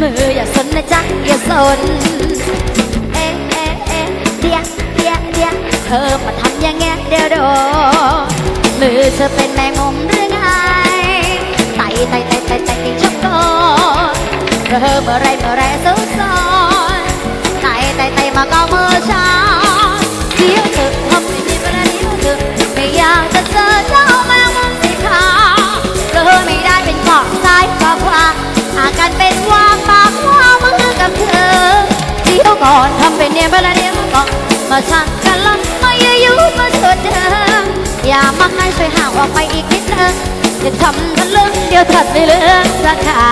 มืออย่าสนนะจ๊ะอย่าสน เอ๊ะเอ๊ะเอ๊ะเดียเดียเดียเธอมาทำอย่างเงี้ยเดี๋ยวโดนมือเธอเป็นแมงมุมหรือไงไต่ไต่ไต่ไต่ไต่ไต่ชอบก่อนเธอเมื่อไรเมื่อไรสุดซอนไต่ไต่ไต่มาก็มือช้า ก่อนทำเป็นเนียนไปแล้วเดี๋ยวก่อนมาชักกันละมายืยุมาชดเดิมอย่ามาให้ช่วยห่างออกไปอีกนิดนึงอย่าทำทะลึ่งเดี๋ยวถัดไม่เหลือสักขา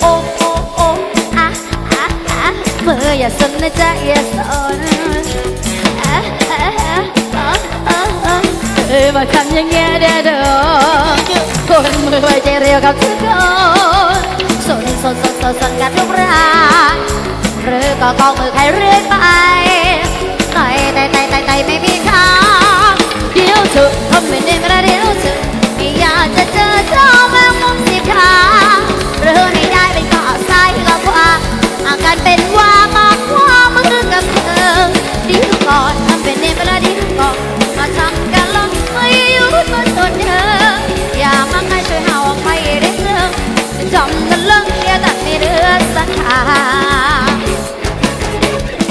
โอ้โอ้โอ้อะอะอะมืออย่าสนนะจ๊ะอย่าสนอะอะอะอะอะอะเออมาทำอย่างเงี้ยเดี๋ยวเดี๋ยวคนมือไว้ใจเร็วกับทุกคน สนสนสนสนสนกันทุกรายหรือก็กองมือใครเรื่อยไปไต่ไต่ไต่ไต่ไต่ไม่มีทางเดี๋ยวเธอทำไม่ได้ไม่ได้เดี๋ยวเธอไม่อยากจะเจอเจ้าแมงมุมสิบขาหรือไม่ได้เป็นเกาะซ้ายกับขวาอาการเป็นว่ามากกว่ามือกับเธอเดี๋ยวก่อนทำเป็นเนไม่ได้เดี๋ยวก่อนมาทำกันล้วไม่หยุดมาสนเธออย่ามาให้ช่วยหาออกไปเรื่อยๆจำกันเลิก เดียวกันม่เลือสักขา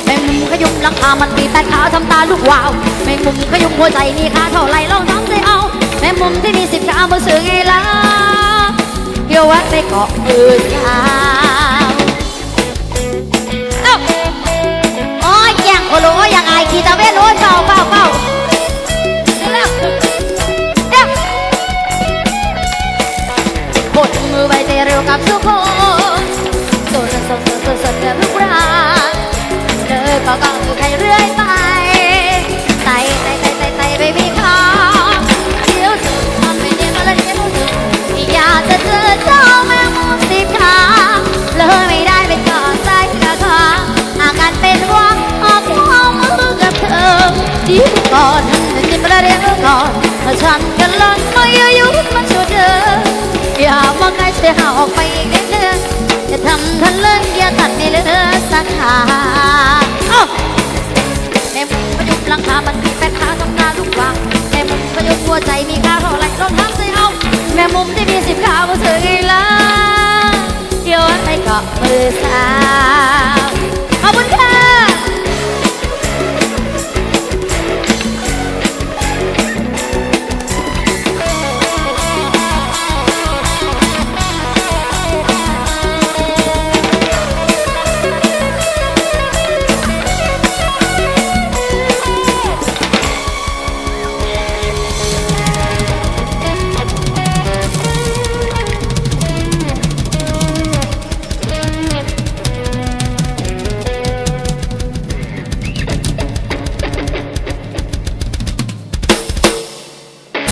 แมงมุมขยุมหลังคามันมีแปดขาทำตาลูกวาวแมงมุมขยุมหัวใจมีขาเท่าไรลองทำใจเอา แมงมุมที่มีสิบขามือสื่อไงล่ะเกี่ยววัดไปเกาะมือยาวโอ้ยแย่งโอโลยังไงกีตาเวนโอ้ยเฝ้าเฝ้าเฝ้า โซนโซนโซนโซนโซนเดือดทุกรายเธอก็กองอยู่ใครเรื่อยไปไต่ไต่ไต่ไต่ไต่ไปไม่พอเดี๋ยวสุดทำไม่เนียนมาแล้วเดี๋ยวสุดอยากจะเจอเจ้าแมงมุมสีขาวเลยไม่ได้เป็นก่อซ้ายกับขวาอาการเป็นว่างออกความมือกับเธอดีก่อนทำไม่เนียนมาแล้วเดี๋ยวก่อนถ้าฉันกันลังไม่อยู่มันชุดเดิมอ ทำทันเลิกอย่าตัดไม่เลือสักขาในมุมประยุกต์หลังคามันมีแปดขาทำงานลูกวางในมุมประยุกต์หัวใจมีขาเท่าไหรลองทำใจเอาแม่มุมที่มีสิบขาก็เสื่อไงละเดี๋ยวไปเกาะมือซ้าย